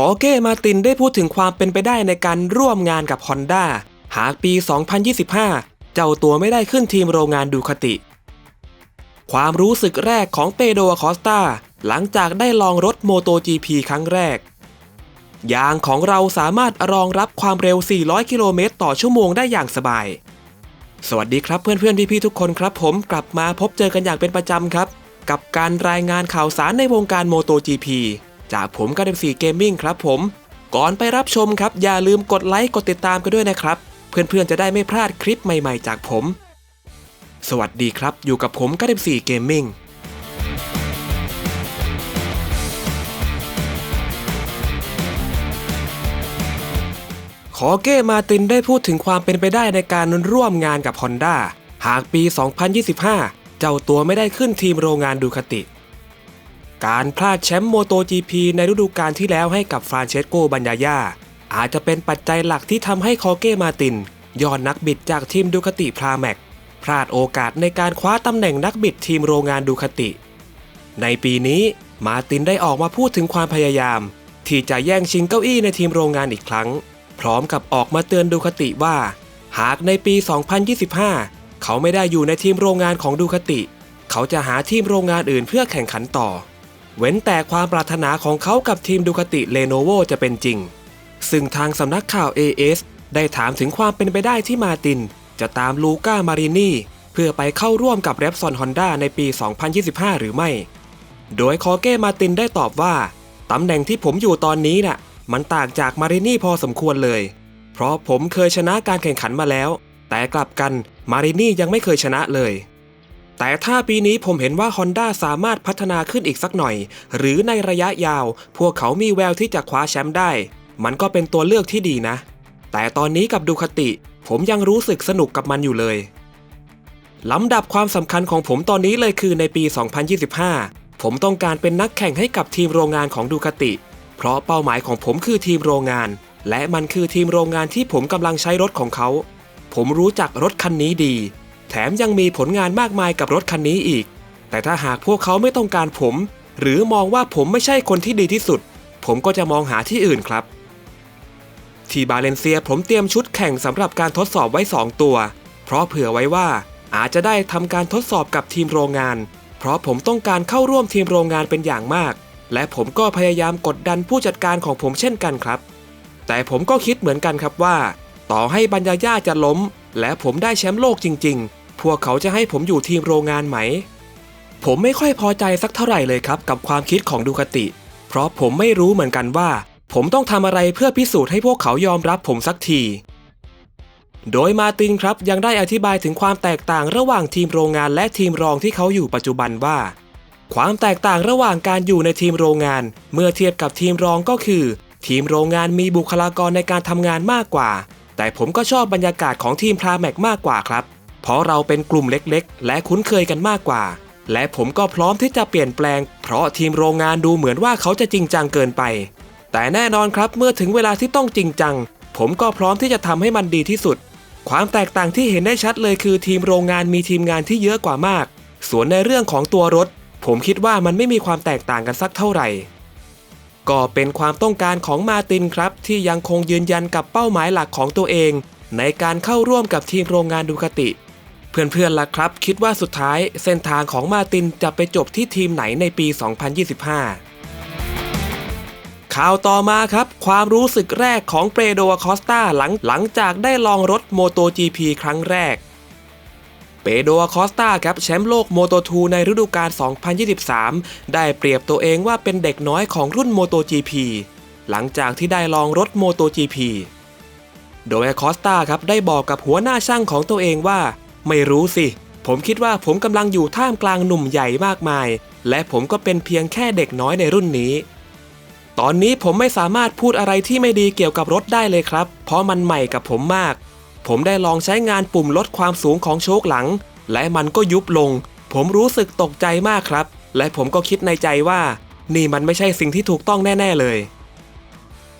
ขอเก้มาตินได้พูดถึงความเป็นไปได้ในการร่วมงานกับ Honda หากปี 2025 เจ้าตัวไม่ได้ขึ้นทีมโรงงานดูคติ ความรู้สึกแรกของเปโดอคอสตาหลังจากได้ลองรถ MotoGP ครั้งแรก ยางของเราสามารถรองรับความเร็ว 400 กิโลเมตรต่อชั่วโมงได้อย่างสบาย สวัสดีครับเพื่อนๆพี่ๆทุกคนครับ ผมกลับมาพบเจอกันอย่างเป็นประจำครับ กับการรายงานข่าวสารในวงการ MotoGP จากผมก f 4 Gaming ครับผม ก่อนไปรับชมครับ อย่าลืมกดไลค์กดติดตามกันด้วยนะครับ เพื่อนๆจะได้ไม่พลาดคลิปใหม่ๆจากผม สวัสดีครับ อยู่กับผมก f 4 Gaming ขอเก้มาตินได้พูดถึงความเป็นไปได้ในการร่วมงานกับ Honda หากปี 2025 เจ้าตัวไม่ได้ขึ้นทีมโรงงานดูคติ การพลาดแชมป์โมโต GP ในฤดูกาลที่แล้วให้กับฟรานเชสโกบัญญายาอาจจะเป็นปัจจัยหลักที่ทำให้คอเก้มาตินยอดนักบิดจากทีมดูคติพราแม็กพลาดโอกาสในการคว้าตำแหน่งนักบิดทีมโรงงานดูคติ ในปีนี้มาตินได้ออกมาพูดถึงความพยายาม ที่จะแย่งชิงเก้าอี้ในทีมโรงงานอีกครั้ง พร้อมกับออกมาเตือนดูคติว่า หากในปี 2025 เขาไม่ได้อยู่ในทีมโรงงานของดูคติ เขาจะหาทีมโรงงานอื่นเพื่อแข่งขันต่อ เว้นแต่ความปรารถนาของเขากับทีมดูคติเลโนโวจะเป็นจริง ซึ่งทางสำนักข่าว AS ได้ถามถึงความเป็นไปได้ที่มาติน จะตามลูก้ามารินีเพื่อไปเข้าร่วมกับแรปซอนฮอนด้าในปี 2025 หรือไม่ โดยคอเก้มาตินได้ตอบว่า ตำแหน่งที่ผมอยู่ตอนนี้น่ะ มันต่างจากมารินีพอสมควรเลย เพราะผมเคยชนะการแข่งขันมาแล้ว แต่กลับกันมารินียังไม่เคยชนะเลย แต่ถ้าปีนี้ผมเห็นว่า Honda สามารถพัฒนาขึ้นอีกสักหน่อย หรือในระยะยาว พวกเขามีแววที่จะคว้าแชมป์ได้ มันก็เป็นตัวเลือกที่ดีนะ แต่ตอนนี้กับดูคติ ผมยังรู้สึกสนุกกับมันอยู่เลยลำดับความสำคัญของผมตอนนี้เลยคือในปี 2025 ผมต้องการเป็นนักแข่งให้กับทีมโรงงานของดูคติ เพราะเป้าหมายของผมคือทีมโรงงาน และมันคือทีมโรงงานที่ผมกำลังใช้รถของเขา ผมรู้จักรถคันนี้ดี แถมยังมีผลงานมากมายกับรถคันนี้อีก แต่ถ้าหากพวกเขาไม่ต้องการผม หรือมองว่าผมไม่ใช่คนที่ดีที่สุด ผมก็จะมองหาที่อื่นครับ ที่บาเลนเซียผมเตรียมชุดแข่งสำหรับการทดสอบไว้ 2 ตัว เพราะเผื่อไว้ว่าอาจจะได้ทำการทดสอบกับทีมโรงงาน เพราะผมต้องการเข้าร่วมทีมโรงงานเป็นอย่างมาก และผมก็พยายามกดดันผู้จัดการของผมเช่นกันครับ แต่ผมก็คิดเหมือนกันครับว่า ต่อให้บัญญาญาจะล้ม และผมได้แชมป์โลกจริง ๆ พวกเขาจะให้ผมอยู่ทีมโรงงานไหม ผมไม่ค่อยพอใจสักเท่าไหร่เลยครับกับความคิดของดูคติ เพราะผมไม่รู้เหมือนกันว่า ผมต้องทำอะไรเพื่อพิสูจน์ให้พวกเขายอมรับผมสักที โดยมาตินครับยังได้อธิบายถึงความแตกต่างระหว่างทีมโรงงานและทีมรองที่เขาอยู่ปัจจุบันว่า ความแตกต่างระหว่างการอยู่ในทีมโรงงาน เมื่อเทียบกับทีมรองก็คือ ทีมโรงงานมีบุคลากรในการทำงานมากกว่า แต่ผมก็ชอบบรรยากาศของทีมพราแมกมากกว่าครับ เพราะเราเป็นกลุ่มเล็กๆ และคุ้นเคยกันมากกว่า และผมก็พร้อมที่จะเปลี่ยนแปลง เพราะทีมโรงงานดูเหมือนว่าเขาจะจริงจังเกินไป แต่แน่นอนครับเมื่อถึงเวลาที่ต้องจริงจัง ผมก็พร้อมที่จะทำให้มันดีที่สุด ความแตกต่างที่เห็นได้ชัดเลยคือทีมโรงงานมีทีมงานที่เยอะกว่ามาก ส่วนในเรื่องของตัวรถ ผมคิดว่ามันไม่มีความแตกต่างกันสักเท่าไหร่ ก็เป็นความต้องการของมาตินครับ ที่ยังคงยืนยันกับเป้าหมายหลักของตัวเอง ในการเข้าร่วมกับทีมโรงงานดูคติ เพื่อนๆล่ะครับ คิดว่าสุดท้ายเส้นทางของมาตินจะไปจบที่ทีมไหนในปี 2025 ข่าวต่อมาครับ ความรู้สึกแรกของเปโดคอสตาหลังหลังจากได้ลองรถโมโต GP ครั้งแรก เปโดคอสตาครับแชมป์โลกโมโต2ในฤดูกาล 2023 ได้เปรียบตัวเองว่าเป็นเด็กน้อยของรุ่นโมโต GP หลังจากที่ได้ลองรถโมโต GP โดยคอสตาครับได้บอกกับหัวหน้าช่างของตัวเองว่า ไม่รู้สิ ผมคิดว่าผมกำลังอยู่ท่ามกลางหนุ่มใหญ่มากมาย และผมก็เป็นเพียงแค่เด็กน้อยในรุ่นนี้ ตอนนี้ผมไม่สามารถพูดอะไรที่ไม่ดีเกี่ยวกับรถได้เลยครับ เพราะมันใหม่กับผมมาก ผมได้ลองใช้งานปุ่มลดความสูงของโชคหลัง และมันก็ยุบลง ผมรู้สึกตกใจมากครับ และผมก็คิดในใจว่า นี่มันไม่ใช่สิ่งที่ถูกต้องแน่ ๆเลย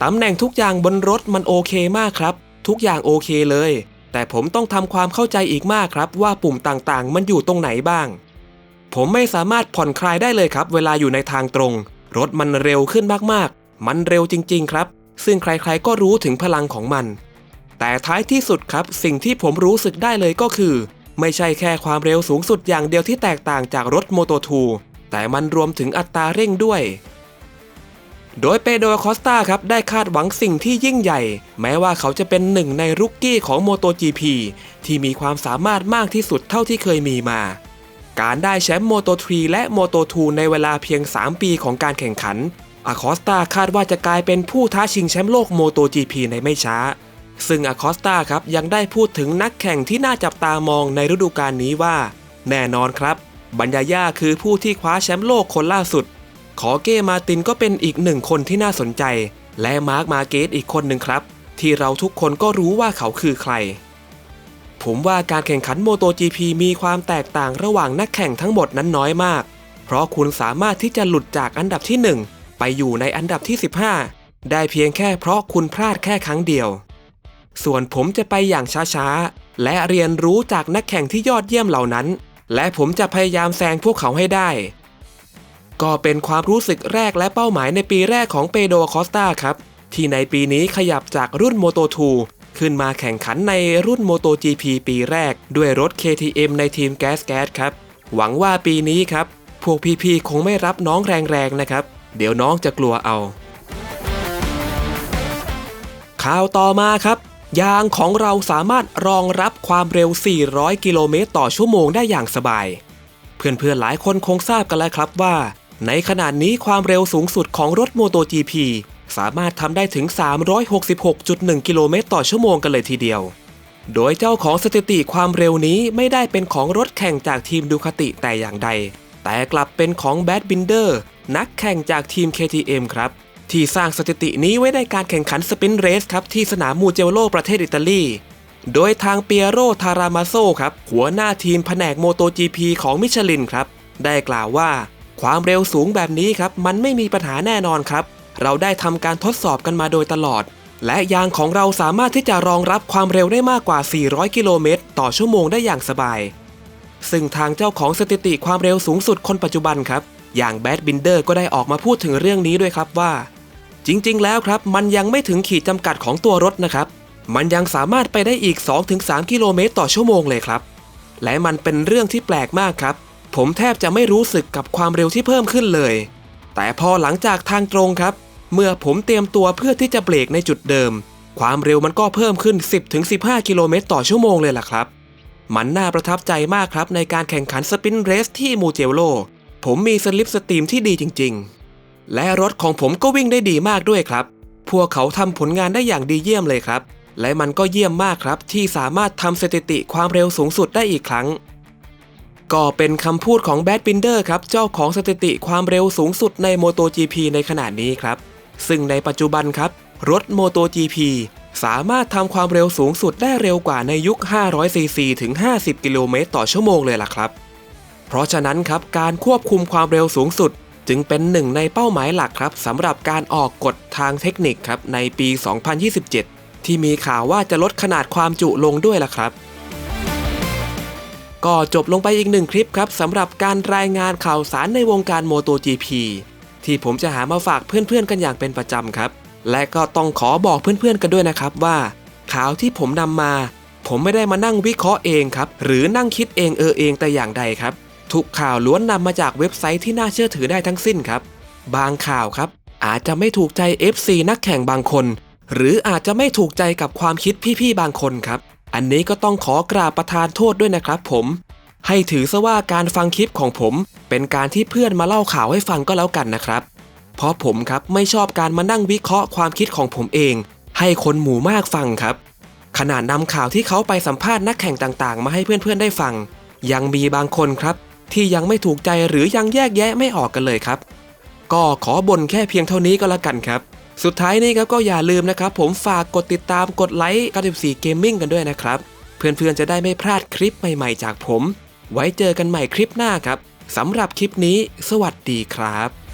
ตำแหน่งทุกอย่างบนรถมันโอเคมากครับ ทุกอย่างโอเคเลย แต่ผมต้องทำความเข้าใจอีกมากครับ ว่าปุ่มต่างๆ มันอยู่ตรงไหนบ้าง ผมไม่สามารถผ่อนคลายได้เลยครับ เวลาอยู่ในทางตรง รถมันเร็วขึ้นมากๆ มันเร็วจริง ๆ ครับ ซึ่งใครๆก็รู้ถึงพลังของมัน แต่ท้ายที่สุดครับสิ่งที่ผมรู้สึกได้เลยก็คือ ไม่ใช่แค่ความเร็วสูงสุดอย่างเดียวที่แตกต่างจากรถโมโต2แต่มันรวมถึงอัตราเร่งด้วย โดยเปโดคอสตาครับได้คาดหวังสิ่งที่ยิ่งใหญ่ แม้ว่าเขาจะเป็นหนึ่งในรุกกี้ของ MotoGP ที่มีความสามารถมากที่สุดเท่าที่เคยมีมา การได้แชมป์ Moto3 และ Moto2 ในเวลาเพียง 3 ปีของการแข่งขันอาคอสตาคาดว่าจะกลายเป็นผู้ท้าชิงแชมป์โลก MotoGP ในไม่ช้า ซึ่งอาคอสตาครับยังได้พูดถึงนักแข่งที่น่าจับตามองในฤดูกาลนี้ว่า แน่นอนครับ บัญญาย่าคือผู้ที่คว้าแชมป์โลกคนล่าสุด ขอเก้มาตินก็เป็นอีกหนึ่งคนที่น่าสนใจ และมาร์คมาเกตอีกคนหนึ่งครับ ที่เราทุกคนก็รู้ว่าเขาคือใคร ผมว่าการแข่งขันโมโต GP มีความแตกต่างระหว่างนักแข่งทั้งหมดนั้นน้อยมาก เพราะคุณสามารถที่จะหลุดจากอันดับที่ 1 ไปอยู่ในอันดับที่ 15 ได้เพียงแค่เพราะคุณพลาดแค่ครั้งเดียว ส่วนผมจะไปอย่างช้าๆ และเรียนรู้จากนักแข่งที่ยอดเยี่ยมเหล่านั้น และผมจะพยายามแซงพวกเขาให้ได้ ก็เป็นความรู้สึกแรกและเป้าหมายในปีแรกของเปโดคอสตาครับ ที่ในปีนี้ขยับจากรุ่น Moto 2ขึ้นมาแข่งขันในรุ่น Moto GP ปีแรก ด้วยรถ KTM ในทีมแก๊สแก๊สครับ หวังว่าปีนี้ครับ พวกพี่ๆคงไม่รับน้องแรงๆนะครับ เดี๋ยวน้องจะกลัวเอาข่าวต่อมาครับ ยางของเราสามารถรองรับความเร็ว 400 กิโลเมตรต่อชั่วโมงได้อย่างสบาย เพื่อนๆหลายคนคงทราบกันแล้วครับว่า ในขณะนี้ความเร็วสูงสุดของรถ MotoGP สามารถทำได้ถึง 366.1 กิโลเมตรต่อชั่วโมงกันเลยทีเดียว โดยเจ้าของสถิติความเร็วนี้ไม่ได้เป็นของรถแข่งจากทีมดูคาติแต่อย่างใด แต่กลับเป็นของแบดบินเดอร์นักแข่งจากทีม KTM ครับ ที่สร้างสถิตินี้ไว้ในการแข่งขันสปินเรสครับที่สนามมูเจโลประเทศอิตาลี โดยทางเปียโรทารามาโซครับหัวหน้าทีมแผนกโมโต GP ของมิชลินครับ ได้กล่าวว่า ความเร็วสูงแบบนี้ครับ มันไม่มีปัญหาแน่นอนครับ เราได้ทำการทดสอบกันมาโดยตลอด และยางของเราสามารถที่จะรองรับความเร็วได้มากกว่า 400 กิโลเมตรต่อชั่วโมงได้อย่างสบาย ซึ่งทางเจ้าของสถิติความเร็วสูงสุดคนปัจจุบันครับ อย่างแบดบินเดอร์ก็ได้ออกมาพูดถึงเรื่องนี้ด้วยครับว่า จริงๆ แล้วครับ มันยังไม่ถึงขีดจำกัดของตัวรถนะครับ มันยังสามารถไปได้อีก 2-3 กิโลเมตรต่อชั่วโมงเลยครับ และมันเป็นเรื่องที่แปลกมากครับ ผมแทบจะไม่รู้สึกกับความเร็วที่เพิ่มขึ้นเลย แต่พอหลังจากทางตรงครับ เมื่อผมเตรียมตัวเพื่อที่จะเบรกในจุดเดิม ความเร็วมันก็เพิ่มขึ้น 10-15 กิโลเมตรต่อชั่วโมงเลยล่ะครับ มันน่าประทับใจมากครับในการแข่งขันสปินเรสที่มูเจโลผมมีสลิปสตรีมที่ดีจริง ๆ และรถของผมก็วิ่งได้ดีมากด้วยครับ พวกเขาทำผลงานได้อย่างดีเยี่ยมเลยครับ และมันก็เยี่ยมมากครับที่สามารถทำสถิติความเร็วสูงสุดได้อีกครั้ง ก็เป็นคำพูดของแบดบินเดอร์ครับ เจ้าของสถิติความเร็วสูงสุดใน MotoGP ในขณะนี้ครับ ซึ่งในปัจจุบันครับ รถ MotoGP สามารถทำความเร็วสูงสุดได้เร็วกว่าในยุค 500cc ถึง 50 กิโลเมตรต่อชั่วโมงเลยล่ะครับ เพราะฉะนั้นครับการควบคุมความเร็วสูงสุด จึงเป็นหนึ่งในเป้าหมายหลักครับสำหรับการออกกฎทางเทคนิคครับในปี 2027 ที่มีข่าวว่าจะลดขนาดความจุลงด้วยล่ะครับ ก็จบลงไปอีกหนึ่งคลิปครับสำหรับการรายงานข่าวสารในวงการ MotoGP ที่ผมจะหามาฝากเพื่อนๆกันอย่างเป็นประจำครับ และก็ต้องขอบอกเพื่อนๆกันด้วยนะครับว่า ข่าวที่ผมนำมา ผมไม่ได้มานั่งวิเคราะห์เองครับ หรือนั่งคิดเองเออเองแต่อย่างใดครับ ทุกข่าวล้วนนำมาจากเว็บไซต์ที่น่าเชื่อถือได้ทั้งสิ้นครับ บางข่าวครับ อาจจะไม่ถูกใจ FC นักแข่งบางคน หรืออาจจะไม่ถูกใจกับความคิดพี่ๆบางคนครับ อันนี้ก็ต้องขอกราบประทานโทษด้วยนะครับผม ให้ถือซะว่าการฟังคลิปของผม เป็นการที่เพื่อนมาเล่าข่าวให้ฟังก็แล้วกันนะครับ เพราะผมครับไม่ชอบการมานั่งวิเคราะห์ความคิดของผมเอง ให้คนหมู่มากฟังครับ ขนาดนำข่าวที่เขาไปสัมภาษณ์นักแข่งต่างๆ มาให้เพื่อนๆได้ฟัง ยังมีบางคนครับ ที่ยังไม่ถูกใจหรือยังแยกแยะไม่ออกกันเลยครับ ก็ขอบ่นแค่เพียงเท่านี้ก็แล้วกันครับ สุดท้ายนี้ครับก็อย่าลืมนะครับ ผมฝากกดติดตามกดไลค์94 Gaming กันด้วยนะครับ เพื่อนๆจะได้ไม่พลาดคลิปใหม่ๆจากผม ไว้เจอกันใหม่คลิปหน้าครับสำหรับคลิปนี้ สวัสดีครับ